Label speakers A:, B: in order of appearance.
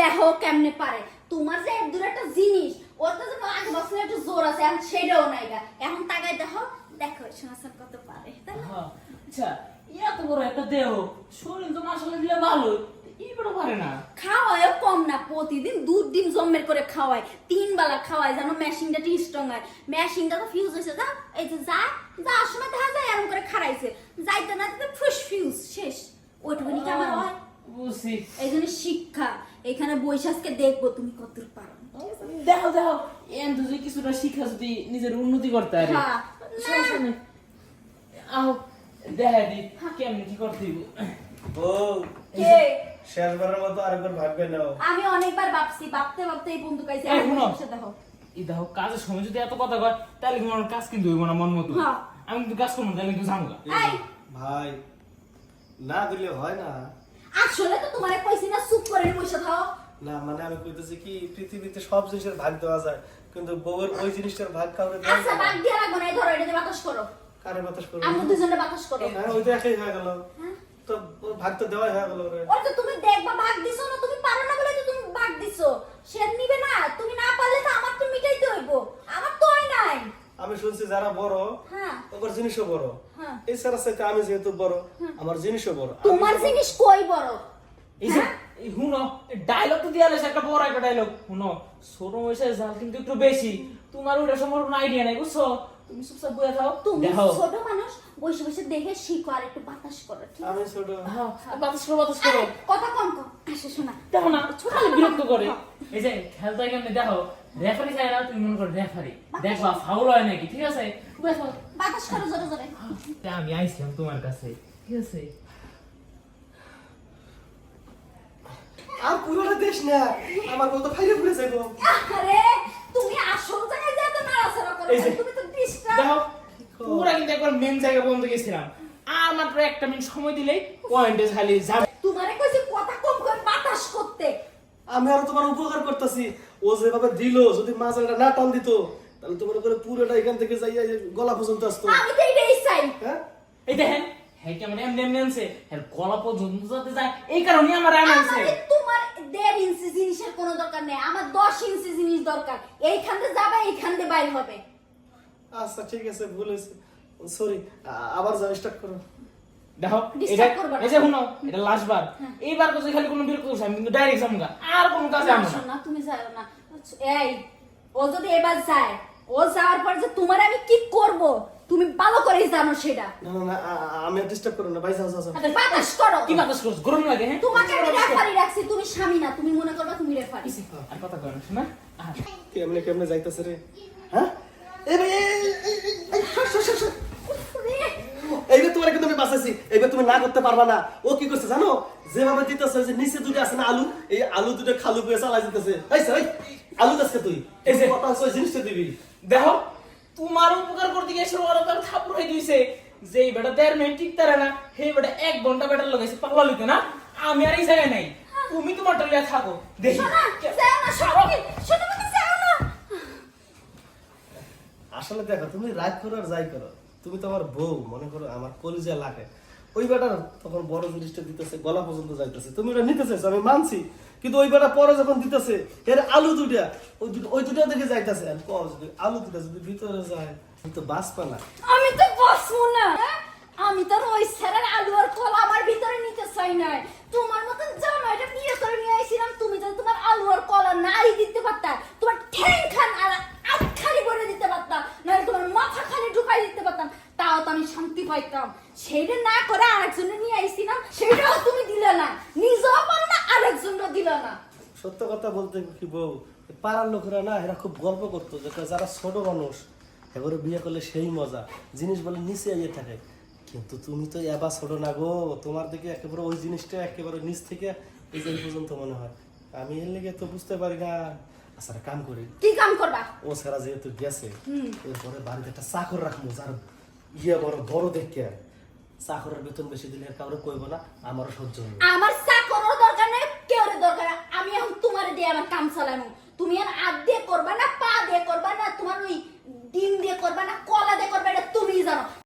A: দেখো কেমনে পারে। তোমার যে এক একটা জিনিস ওর তো যে আগে বছর একটু জোর আছে এখন সেটাও নাই গা। এখন তাকাই দেখো দেখো শোনাশোন কত পারে
B: আচ্ছা এত বড় একটা দেহ শরীর তো মাসালা দিলে ভালো এইবারও পারে না।
A: খাওয়ায়ও কম না প্রতিদিন দুধ ডিম জম্মের করে খাওয়ায় তিন বেলা খাওয়ায় যেন মেশিনটা টি স্ট্রং হয়। মেশিনটা তো ফিউজ হয়েছে যা এই যে যা যাওয়ার সময় দেখা যায় এরকম করে খারাইছে যাইতে না ফিউজ শেষ। ওইটুকুনি আমার হয়?
B: বুঝছি।
A: এই জন্য শিক্ষা। এখানে বৈশাখকে দেখব তুমি কতদূর পারো।
B: দেখো দেখো। এন কিছুটা শিক্ষা যদি নিজের উন্নতি করতে পারে।
A: হ্যাঁ।
B: আহ দেখা দি কেমনি কি করতে
C: ও
A: কে?
C: শেষবারের মতো আরেকবার ভাববে নাও।
A: আমি অনেকবার ভাবছি ভাবতে ভাবতে এই বন্ধু কাইছে
B: এই শুনো।
A: দেখো।
B: এই দেখো কাজের সময় যদি এত কথা কয় তাহলে কিন্তু আমার কাজ কিন্তু হইব না মন মতো।
A: হ্যাঁ।
B: আমি কিন্তু কাজ করব না, তাহলে কিন্তু ঝামেলা।
C: ভাই না দিলে হয় না।
A: আসলে তো তোমারে কইছি না চুপ করে বসে থাও।
C: না মানে আমি কইতেছি কি পৃথিবীতে সব জিনিসের ভাগ দেওয়া যায় কিন্তু বউয়ের ওই জিনিসটার ভাগ কাউকে দেওয়া
A: আচ্ছা বাদ
C: না।
A: রাখব না এই ধরো এটা বাতাস করো।
C: কারে বাতাস করব?
A: আমরা দুজনে বাতাস করো
C: হ্যাঁ ওই তো একই হয়ে গেল।
A: হ্যাঁ?
C: তো ভাগ তো দেওয়াই হয়ে গেল রে
A: ওই তো তুমি দেখবা ভাগ দিছো না তুমি পারো না বলে তো তুমি ভাগ দিছো। সে নিবে না তুমি না পারলে তো আমার তো মিটাইতে হইব।
C: আমি শুনছি যারা বড়
A: হ্যাঁ।
C: ওর জিনিসও বড়।
A: হ্যাঁ।
C: এছাড়া সাথে আমি যেহেতু বড় আমার জিনিসও বড়।
A: তোমার জিনিস কই বড়?
B: এই যে
A: হ্যাঁ?
B: হুনো ডায়লগ তো দিয়া একটা বড় একটা ডায়লগ হুনো ছোট বয়সে জাল কিন্তু একটু বেশি। তোমার ওইটা সম্পর্কে কোনো আইডিয়া নাই বুঝছ? তুমি চুপচাপ বয়ে থাও।
A: তুমি ছোট মানুষ বসে বসে দেখে শিখো আর একটু বাতাস করো ঠিক
C: আমি ছোট।
B: হ্যাঁ বাতাস করো বাতাস করো।
A: কথা কম কম আসে শোনা।
B: দেখো না ছোট বিরক্ত করে। এই যে খেলতে কেমনি দেখো রেফারি চাই না তুমি মনে করো রেফারি দেখবা ফাউল হয় নাকি ঠিক আছে?
A: বাতাস করো জোরে জোরে।
B: আমি আইছিলাম তোমার কাছে ঠিক আছে?
C: আর পুরোটা দেশ না আমার ফাইরে ফুলে যাব
A: আরে তুমি আসল জায়গায় যা তো নাড়াচাড়া করো তুমি তো ডিস্টার্ব
B: দেখো পুরা কিন্তু একবার মেন জায়গা পর্যন্ত গেছিলাম। আর মাত্র একটা মিনিট সময় দিলেই পয়েন্টে খালি যাবে।
A: তোমারে কইছি কথা কম করে বাতাস করতে।
C: আমি আরও তোমার উপকার করতেছি। ও যেভাবে দিল যদি মাছটা না টান দিত তাহলে তোমার করে পুরোটা এখান থেকে যাইয়া গলা পর্যন্ত আসতো।
A: আমি তো এটাই চাই।
C: হ্যাঁ?
B: এই দেখেন হ্যাঁ কেমন এমনি এমনি আনছে। এর গলা পর্যন্ত যাতে যায় এই কারণে আমার আনছে
A: তোমার দেড় ইঞ্চি জিনিসের কোনো দরকার নেই আমার দশ ইঞ্চি জিনিস দরকার। এইখান দিয়ে যাবে এইখান দিয়ে বাইর হবে।
C: আচ্ছা ঠিক আছে ভুল হয়েছে। সরি আবার যাও স্টার্ট করো।
B: দেখো এটা এই যে শুনো এটা লাস্ট বার। এইবার তো খালি কোনো বিরক্ত করছে আমি কিন্তু ডাইরেক্ট যাব গা। আর কোনো কাজে আমো না।
A: তুমি যাও না। এই ও যদি এবার যায় ও যাওয়ার পর যে তোমার আমি কি করব? তুমি ভালো করেই জানো সেটা।
C: না না আমি ডিস্টার্ব করো না ভাই যাও যাও যাও।
A: বাতাস করো।
B: কি বাতাস করছ? গরম লাগে হ্যাঁ?
A: তোমাকে আমি রেফারি রাখছি তুমি স্বামী না তুমি মনে করবা তুমি রেফারি
B: আর কথা কয় না শোনা?
C: কেমনে কেমনে যাইতেছে রে? হ্যাঁ? এই ভাই এই, এই, এই, এই, এই, সর, সর, সর, সর। এইবার তোমার কিন্তু আমি বাঁচাইছি এইবার তুমি না করতে পারবা না। ও কি করছে জানো? যেভাবে দিতেছে যে নিচে দুটো আছে না আলু এই আলু দুটো খালু করে চালাই দিতেছে। এই আলু গাছকে তুই এই যে। কথা হচ্ছে ওই জিনিসটা দিবি।
B: দেখো। তোমার উপকার করতে গিয়ে সে ওরা তার থাপ রয়ে দিয়েছে যে এই বেটা দেড় মিনিট টিকতে পারে না সেই বেটা এক ঘণ্টা বেটার লাগাইছে পাগলা লইতে না? আমি আর এই জায়গায় নাই। তুমি তোমার টলিয়া থাকো। দেখি।
C: আসলে দেখো তুমি রাগ করো আর যাই করো। তুমি তো আমার বউ, মনে করো আমার কলিজা লাগে। ওই বেটার তখন বড় জিনিসটা দিতেছে, গলা পর্যন্ত যাইতেছে। তুমি ওটা নিতে চাইছো আমি মানছি। কিন্তু ওই বেটা পরে যখন দিতেছে, এর আলু দুটা ওই দুটো ওই দুটা দিকে যাইতেছে। আলু দুটা যদি ভিতরে যায়, তুমি তো বাঁচবা না।
A: আমি তো বসবো না। আমি তো ওই স্যারের আলু আর কলা আমার ভিতরে নিতে চাই নাই তোমার মতন জানো এটা বিয়ে করে নিয়ে আইছিলাম তুমি তো তোমার আলু আর কলা নাই দিতে পারতা তোমার ঠ্যাং খান আর আট খালি করে দিতে পারতাম নাহলে তোমার মাথা খালি ঢুকাই দিতে পারতাম তাও তো আমি শান্তি পাইতাম। সেইটা না করে আরেকজনে নিয়ে আইছিলাম সেটাও তুমি দিলে না। নিজেও পারো না আরেকজনও দিলে না।
C: সত্য কথা বলতে কি বউ? পাড়ার লোকেরা না এরা খুব গল্প করতো যে যারা ছোট মানুষ এবারে বিয়ে করলে সেই মজা। জিনিস বলে নিচে ইয়ে থাকে। কিন্তু তুমি তো এবার ছোট না গো তোমার দিকে একেবারে ওই জিনিসটা একেবারে নিচ থেকে এই যে পর্যন্ত মনে হয়। আমি এর লেগে তো বুঝতে পারি না। আচ্ছা কাম করি।
A: কি কাম করবা?
C: ও সারা যেহেতু গেছে এরপরে বাড়িতে একটা চাকর রাখব যার ইয়ে বড় বড় দেখে চাকরের বেতন বেশি দিলে কারও কইব না, আমারও সহ্য হবে
A: আমার